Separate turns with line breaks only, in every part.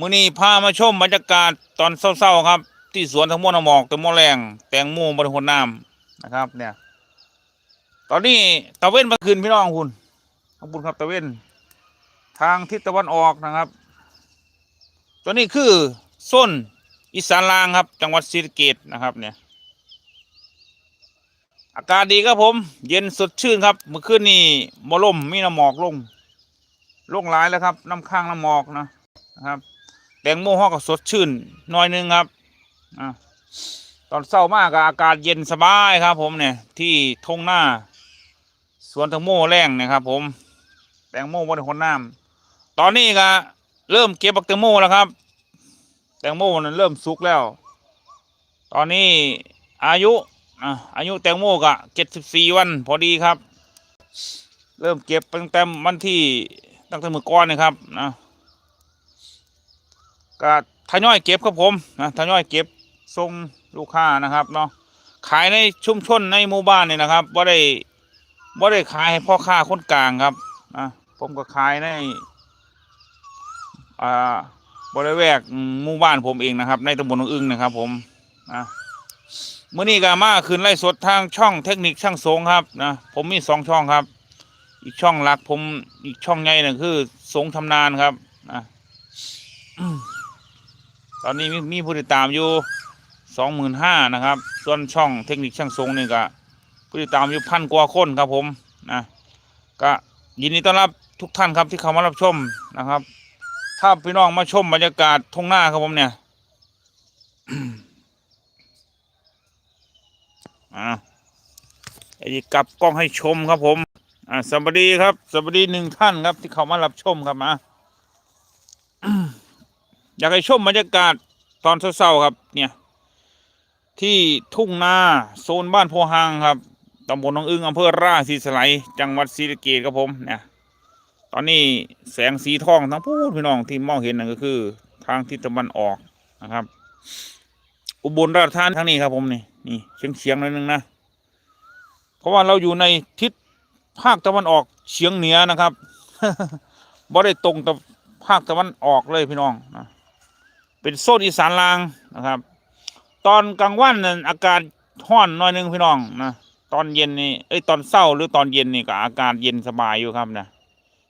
มื้อนี้พามาชมบรรยากาศตอนเศร้าๆครับ ที่สวนทั้งมวลหมอกตะมอแรงแตงโมบนหนน้ำนะครับ เนี่ย ตอนนี้ตะเวนมาคืนพี่น้องคุณขอบคุณครับตะเวนทางทิศตะวันออกนะครับ ตัวนี้คือส้นอีสานลางครับ จังหวัดศรีสะเกษนะครับ เนี่ย อากาศดีครับผม เย็นสดชื่นครับเมื่อคืนนี้มลมมีน้ำหมอกลงลงหลายแล้วครับน้ำข้างน้ำหมอกนะนะครับ ตงโมห้อก็สดชื่นหน่อยหนึงครับอตอนเศร้ามากก็อากาศเย็นสบายครับ ผมเนี่ย ที่ทงหน้า สวนแตงโมแรงนะครับ ผม แตงโมบนคนน้ำตอนนี้ก็เริ่มเก็บบักแตงโมแล้วครับ แตงโมนั้นเริ่มสุกแล้ว ตอนนี้อายุอะอายุแตงโมก็เจ็ดสิบสี่วันพอดีครับ เริ่มเก็บตั้งแต่วันที่ตั้งแต่มือก้อนนะครับนะ ก็ทยอยเก็บครับผมนะทยอยเก็บส่งลูกค้านะครับเนาะขายในชุมชนในหมู่บ้านนี่นะครับว่าได้ว่าได้ขายให้พ่อค้าคนกลางครับนะผมก็ขายในอ่าบริเวณหมู่บ้านผมเองนะครับ ในตำบลหนองอึ้งนะครับ ผมนะเมื่อนี้ก็มาคืนไล่สดทางช่องเทคนิคช่างสงครับนะผมมีสองช่องครับ อีกช่องหลักผมอีกช่องใหญ่หนึ่งคือสงทำนานครับนะ อืมตอนนี้มีมีผู้ติดตามอยู่สองหมื่นห้านะครับ ส่วนช่องเทคนิคช่างทรงนี่ก็ผู้ติดตามอยู่พันกว่าคนครับผมนะก็ยินดีต้อนรับทุกท่านครับที่เข้ามารับชมนะครับ ถ้าพี่น้องมาชมบรรยากาศทงหน้าครับผมเนี่ยอ่าไอ้นี่กลับกล้องให้ชมครับผม อ่าสวัสดีครับสวัสดีหนึ่งท่านครับที่เข้ามารับชมครับมา อยากให้ชมบรรยากาศตอนเช้าๆครับ เนี่ย ที่ทุ่งนาโซนบ้านโพหังครับตำบลหนองอึ้งอำเภอราศีสไลจังหวัดศรีสะเกษครับผมเนี่ยตอนนี้แสงสีทองทั้งพูดพี่น้องที่มองเห็นนั่นก็คือ ทางทิศตะวันออกนะครับ อุบลราชธานีทางนี้ครับผมนี่นี่เฉียงเฉียงๆหน่อยนึงนะเพราะว่าเราอยู่ในทิศภาคตะวันออกเฉียงเหนือนะครับบ่ได้ตรงกับภาคตะวันออกเลยพี่น้องนะ เป็นโซนอีสานลางนะครับ ตอนกลางวันนั่นอากาศร้อนหน่อยหนึงพี่น้องนะตอนเย็นนี่เอ้ยตอนเช้าหรือตอนเย็นนี่ก็อากาศเย็นสบายอยู่ครับนะ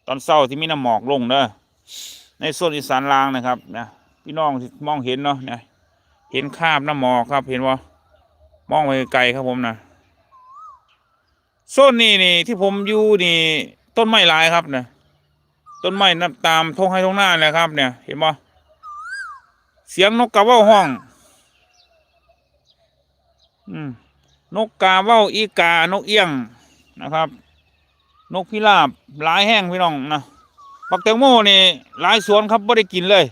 ตอนเช้าที่มีน้ำหมอกลงเด้อในโซนอีสานลางนะครับนะพี่น้องที่มองเห็นเนาะเนี่ยเห็นคาบน้ำหมอกครับเห็นว่มองไปไกลครับผมนะโซนนี้นี่ที่ผมอยู่นี่ต้นไม้หลายครับเนี่ยต้นไม้นับตามทงให้ทงหน้าเลยครับเนี่ย เห็นบ่ เสียงนกกาเว้าห้อง อืมนกกาเว้าอีกา นกเอี้ยงนะครับ นกพิราบหลายแห้งพี่น้องนะบักแตงโมนี่หลายสวนครับไม่ได้กินเลย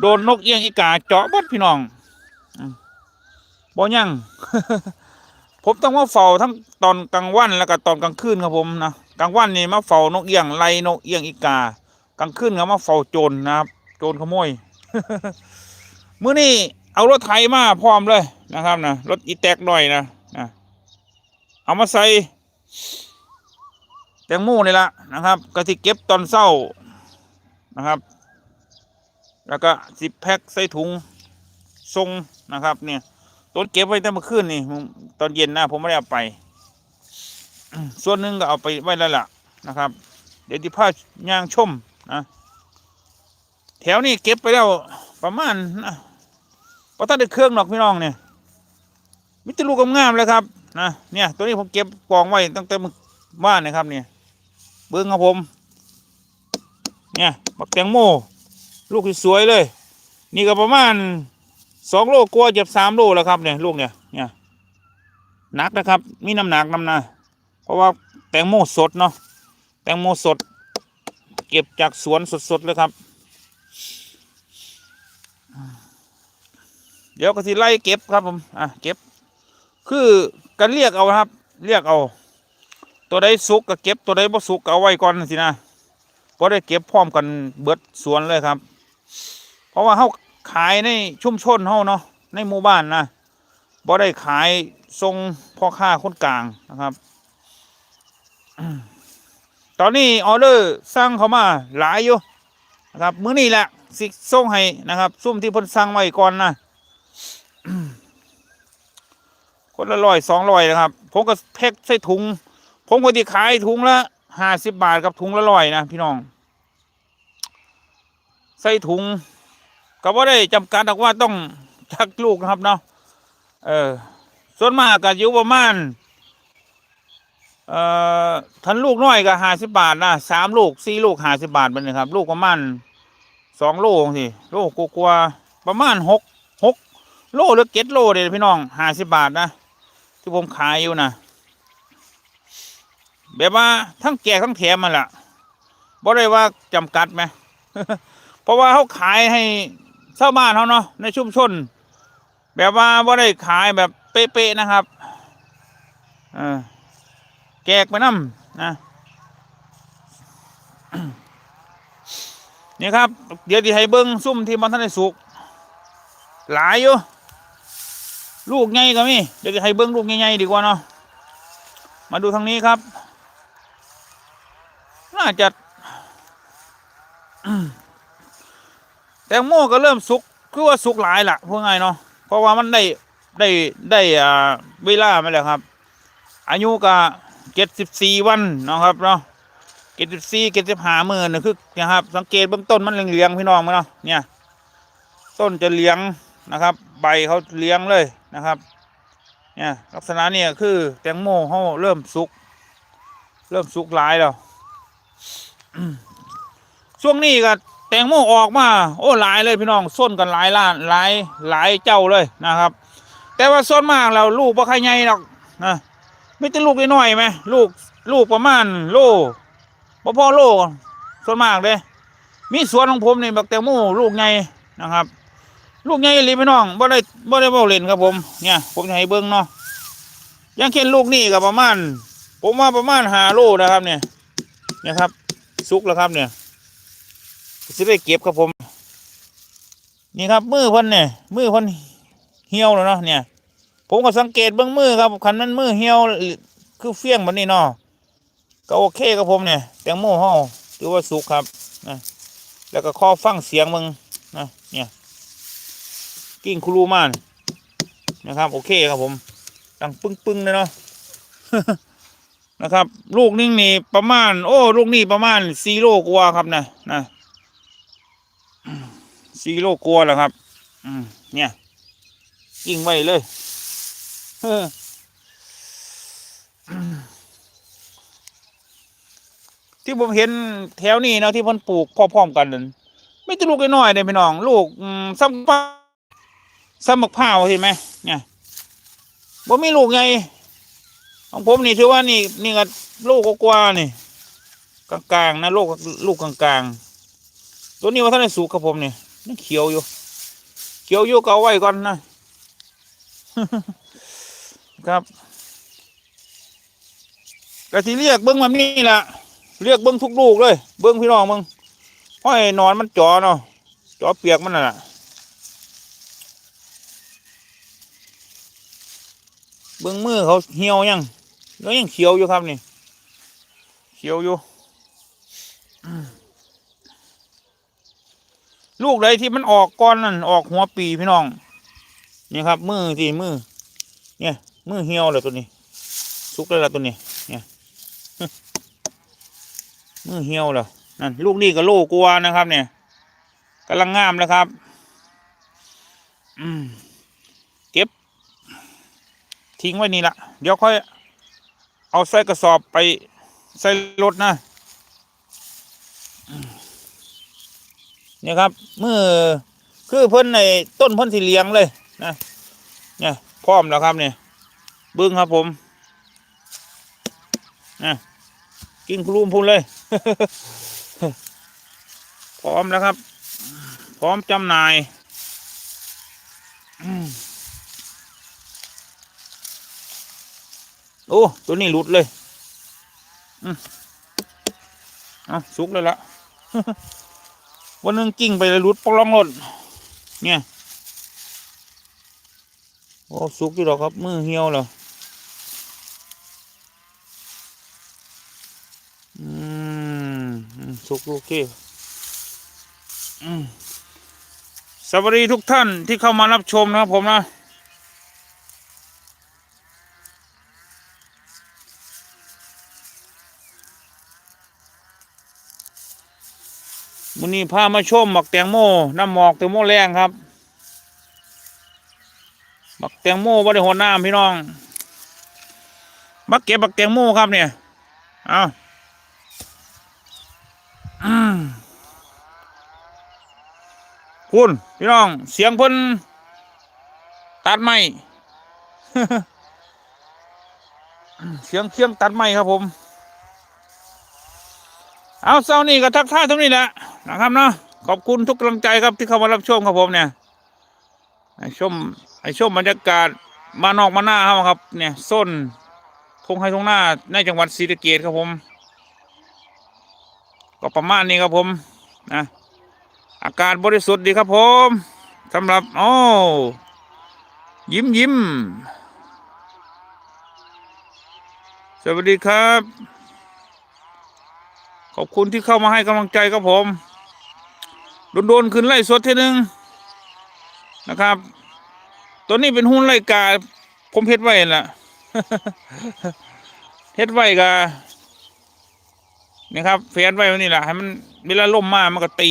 โดนนกเอี้ยงอีกาเจาะเบดพี่น้องอบ่ยังผมต้องมาเฝ้าทั้งตอนกลางวันแล้วก็ตอนกลางคืนครับผมนะกลางวันนี่มาเฝ้านกเอี้ยงไล่นกเอี้ยงอีกากลางคืนก็มาเฝ้าโจรนะครับ โจรขโมย มื้อนี้เอารถไถมาพร้อมเลยนะครับนะรถอีแตกหน่อยนะนะเอามาใส่แตงโมนี่ละนะครับก็ที่เก็บตอนเศร้านะครับ แล้วก็สิบแพ็คใส่ถุงทรงนะครับ เนี่ยต้นเก็บไว้ตั้งเมื่อคืนนี่ตอนเย็นนะผมไม่ได้เอาไป ส่วนหนึ่งก็เอาไปไว้แล้วล่ะนะครับ เดี๋ยวที่พาย่างชมนะแถวนี้เก็บไปแล้วประมาณนะ พอตั้งแต่เครื่องหรอกพี่น้องเนี่ยมิตรลูกงามเลยครับนะเนี่ย ตัวนี้ผมเก็บกองไว้ตั้งแต่มือบ้านนะครับเนี่ยเบิ้องครับผม เนี่ยบักแตงโม ลูกสวยเลย นี่ก็ประมาณสองโลกลัวาเจ็บสามโลแล้วครับเนี่ยลูกเนี่ยเนี่ยหนักนะครับ มีน้ำหนักน้ำหนาเพราะว่าแตงโมสดเนาะแตงโมสด เก็บจากสวนสดๆเลยครับ ดี๋ยวก็สิไล่เก็บครับผมอะเก็บ คือกันเรียกเอาครับ เรียกเอา ตัวใดสุกก็เก็บตัวใดบ่สุกก็เอาไว้ก่อนสินะพอได้เก็บพร้อมกันเบิดสวนเลยครับ เพราะว่าเขาขายในชุมชนเฮาเนาะในหมู่บ้านนะบ่ได้ขายทรงพ่อค้าคนกลางนะครับ ตอนนี้ออเดอร์สั่งเขามาหลายอยู่นะครับมื้อนี้แหละสิส่งให้นะครับซุ่มที่เพิ่นสั่งไว้ก่อนนะ คนละร้อยสองร้อยนะครับ ผมก็แพ็คใส่ถุง ผมก็ที่ขายถุงละห้าสิบบาทกับถุงละร้อยนะพี่น้อง ใส่ถุง ก็บ่ได้จำกัดว่าต้องชักลูกนะครับเนาะ เออ ส่วนมากก็อยู่ประมาณ เอ่อทันลูกน้อยก็ห้าสิบบาทนะสามลูกสี่ลูกห้าสิบบาทเป็นนะครับ ลูกประมาณสองโลสิโลกกว่าๆประมาณหก โลหรือเจ็ดโลเด้พี่น้องห้าสิบบาทนะที่ผมขายอยู่นะแบบว่าทั้งแจกทั้งแถมมันล่ะบ่ได้ว่าจำกัดไหมเพราะว่าเขาขายให้ชาวบ้านเขาเนาะในชุมชน แบบว่าบ่ได้ขายแบบเป๊ะๆนะครับอแจกไปน้ำนะ นี่ครับ เดี๋ยวที่ให้เบิ้งซุ่มที่มันท่านได้สุก หลายอยู่ ลูกใหญ่ก็มีเดี๋ยวจะให้เบิ้งลูกใหญ่ๆดีกว่าเนาะมาดูทางนี้ครับ น่าจะแตงโมก็เริ่มสุกคือว่าสุกหลายละพูดง่ายเนาะเพราะว่ามันได้ได้ได้อ่าเวลามาแล้วครับ อายุก็เจ็ดสิบสี่วันเนาะครับเนาะเจ็ดสิบสี่เจ็ดสิบห้ามื่นคือนะครับ สังเกตเบื้องต้นมันเหลืองๆพี่น้องมั้เนาะเนี่ย ต้นจะเหลือง นะครับ ใบเขาเหลืองเลยนะครับ เนี่ยลักษณะเนี่ยคือ แตงโมเขาเริ่มสุก เริ่มสุกหลายแล้วช่วงนี้ก็แตงโมออกมา โอ้หลายเลยพี่น้องส้นกันหลายล้านหลายหลายเจ้าเลยนะครับ แต่ว่าส่วนมากแล้วลูกบ่ค่อยใหญ่หรอกนะไม่แต่ลูกน้อยไหมลูกลูกประมาณโลบ่พอโลส่วนมากเลยมีสวนของผมนี่บักแตงโมลูกใหญ่นะครับ ลูกใหญ่เลยพี่น้องบ่ได้บ่ได้เว้าเล่นครับผม เนี่ย ผมจะให้เบิ่งเนาะยังเช่นลูกนี่ก็ประมาณ ผมว่าประมาณหาโลนะครับ เนี่ยเนี่ยครับ สุกแล้วครับเนี่ยจะได้เก็บครับผม นี่ครับมือพิ่นเนี่ยมือพิ่นเหี่ยวแล้วเนาะเนี่ย ผมก็สังเกตเบื้องมือครับคันนั้นมือเหี่ยวคือเฟี้ยงแบบนี้เนาะก็โอเคครับผมเนี่ยแตงโมห่อถือว่าสุกครับนะแล้วก็ข้อฟังเสียงมึงนะเนี่ย กิ้งคุรูมานนะครับ โอเคครับผมดังปึ้งปึ้งๆเลยเนาะนะครับ ลูกนิ่งนี่ประมาณ โอ้ ลูกนี่ประมาณสี่โลกว่าครับนะนะสี่โลกว่าแล้วครับ อืมเนี่ยกิ้งไว้เลยที่ผมเห็นแถวนี้นะที่พิ่นปลูกพร้อมๆกันนั่นไม่จะลูกน้อยเลยพี่น้อง ลูกอืมซ้ำปะ ซ้ำมะพร้าวเห็นไหมเนี่ยบ่มีลูกไง ของผมนี่ถือว่านี่นี่ก็ลูกกว่านี่ กลางๆนะลูกลูกกลางๆตัวนี้ว่าท่านสุกครับผมนี่ยังเขียวอยู่ เขียวอยู่ก็เอาไว้ก่อนนะครับกะที่เรียกเบิ้งแบบนี้แหละเรียกเบิ้งทุกลูกเลย เบิ้งพี่น้องมึงห้อยนอนมันจอเนาะจอเปียกมันน่ะ เบิ้องมือเขาเหี่ยวยังแล้วยังเขียวอยู่ครับนี่ เขียวอยู่ ลูกใดที่มันออกก้อนนั่นออกหัวปีพี่น้อง นี่ครับ มือที่มือ เนี่ย มือเหี่ยวเลยตัวนี้ สุกเลยละตัวนี้ เนี่ย มือเหี่ยวแล้วนั่นลูกนี่ก็โลกลัวนะครับ เนี่ยกำลังงามแล้วครับ อืมเก็บ ทิ้งไว้นี่ละเดี๋ยวค่อย เอาใส่กระสอบไปใส่รถนะเนี่ยครับมือคือเพิ่นในต้นเพิ่นสีเหลียงเลยนะเนี่ยพร้อมแล้วครับเนี่ยบิ้งครับผมนะกินครูมพูนเลย พร้อมแล้วครับ พร้อมจำหน่ายอืม โอ้ ตัวนี้หลุดเลยอืมเอาสุกเลยละวันนึงกิ่งไปเลยหลุดปล้องหล่นเนี่ย โอ้สุกอยู่หรอครับมือเหี่ยวแล้วอืมอืมสุกโอเคอืมสวัสดีทุกท่านที่เข้ามารับชมนะครับผมนะ มุนี้พามาชมหมักแตงโมน้ำหมอกแตงโมแรงครับหมักแตงโมบ่ได้หัวน้ำพี่น้องมาเก็บหมักแตงโมครับเนี่ยเอาคุณพี่น้อง เสียงพิ่นตัดไม้เสียงเครื่องตัดไม้ครับผม เอาเช้านี้ก็ทักทายเท่านี้แหละนะครับเนาะขอบคุณทุกกำลังใจครับที่เข้ามารับชมครับผมเนี่ยให้ชมให้ชมบรรยากาศมานอกมาหน้าครับครับ เนี่ยส้นทงไฮทงหน้าในจังหวัดศรีสะเกษครับผม ก็ประมาณนี้ครับผมนะอากาศบริสุทธิ์ดีครับผมสำหรับโอ้ยิ้มยิ้มสวัสดีครับ ขอบคุณที่เข้ามาให้กำลังใจครับผมโดนๆขึ้นไล่สดทีหนึ่งนะครับ ตัวนี้เป็นหุ้นไล่กา ผมเฮ็ดไว้ล่ะเฮ็ดไว้กานี่ครับเฟียนไว้ไว้นี่แหละให้มันเวลาล่มมามันก็ตี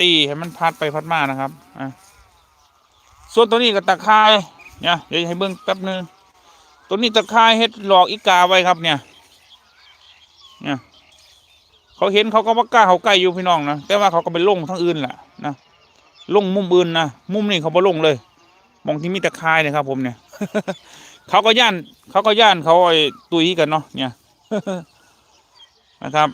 ตีให้มันพัดไปพัดมานะครับอะส่วนตัวนี้ก็ตะคร้เนี่ยเดี๋ยวให้เบิ่งแป๊บนึงตัวนี้ตะคร้เฮ็ดหลอกอีกาไว้ครับเนี่ย เนี่ย เขาเห็นเขาก็ว่ากล้าเขาใกล้อยู่พี่น้องนะแต่ว่าเขาก็ไปลงทั้งอื่นแหละนะลงมุมอื่นนะมุมนี่เขาบ่ลงเลย มองที่มีตะคายเนี่ยครับ ผมเนี่ย เขาก็ย่าน เขาก็ย่านเขาไอ้ตุยกันเนาะเนี่ยนะครับ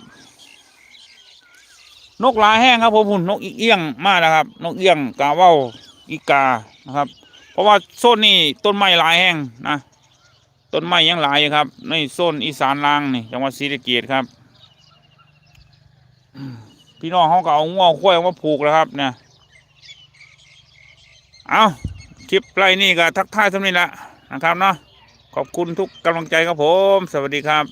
นกลายแห้งครับผมหุ่นนกเอี้ยงมาแล้วครับ นกเอี้ยงกาเว้าอีกานะครับ เพราะว่าโซนนี่ต้นไม้ลายแห้งนะต้นไม้ยังหลายครับในโซนอีสานล่างนี่จังหวัดศรีสะเกษครับ พี่น้องเขาก็เอาง้อควายมาผูกแล้วครับ เนี่ย เอาคลิปไล่นี่ก็ทักทายสำนี้ละนะครับเนาะขอบคุณทุกกำลังใจครับผม สวัสดีครับ